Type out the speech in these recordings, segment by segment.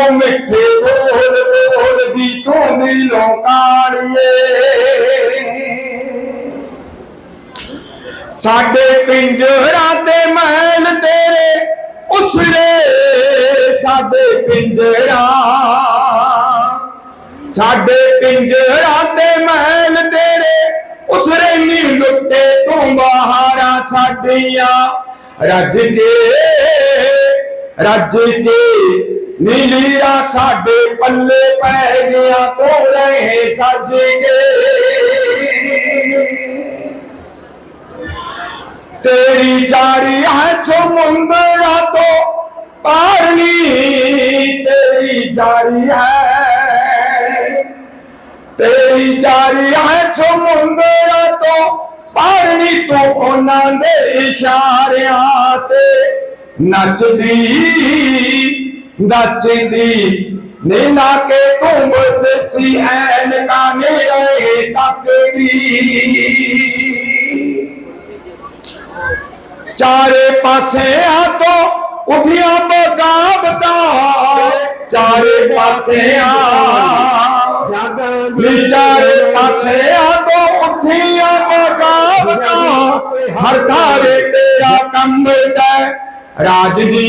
ਉਹ ਮਿੱਠੇ ਬੋਲ ਬੋਲਦੀ ਤੂੰ ਦਿਲੋਂ ਕਾਲੀਏ ਸਾਡੇ ਪਿੰਜਰਾਂ ਤੇ ਮਹਿਲ ਤੇਰੇ ਉਛਰੇ ਸਾਡੇ ਪਿੰਜਰਾਂ ਸਾਡੇ ਪਿੰਜਰਾਂ ਤੇ ਮਹਿਲ ਤੇਰੇ ਉਛਰੇ ਨੀ ਲੁੱਟੇ ਤੂੰ ਬਾਹਰਾਂ ਸਾਡੀਆਂ। ਰੱਜ ਕੇ ਰੱਜ ਕੇ ਨੀਲੀ ਰਾਖ ਸਾਡੇ ਪੱਲੇ ਪੈ ਗਿਆ ਤੋ ਰਹੇ ਸੱਜ ਕੇ। ਤੇਰੀ ਜਾੜੀ ਹੈ ਸਮੁੰਦਰਾ ਤੋਂ ਪਾਰਨੀ ਤੇਰੀ ਜਾਰੀ ਹੈ। ਤੇਰੀ ਜਾਰੀ ਹੈ ਸਮੁੰਦਰਾ ਤੋਂ ਪਾਰਨੀ ਤੂੰ ਉਹਨਾਂ ਦੇ ਇਸ਼ਾਰਿਆਂ ਤੇ ਨੱਚਦੀ। ਨੱਚਦੀ ਨੀਲਾ ਕੇ ਤੂੰ ਬਦਸੀ ਐਨਕਾਂ ਨੇ ਰਹੇ ਤੱਕਦੀ ਚਾਰੇ ਪਾਸੇ ਆ ਤੋਂ ਉਠੀਆਂ ਬਗਾਵਤਾਂ। ਚਾਰੇ ਪਾਸੇ ਆ ਨੀ ਚਾਰੇ ਪਾਸੇ ਆ ਤੋਂ ਉਠੀਆਂ ਬਗਾਵਤਾਂ। ਹਰ ਥਾਰੇ ਤੇਰਾ ਕੰਬਦਾ ਰਾਜਨੀ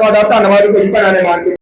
ਤੁਹਾਡਾ ਧੰਨਵਾਦ ਕੋਈ ਭੈਣਾਂ ਨੇ ਮਾਣ ਕੇ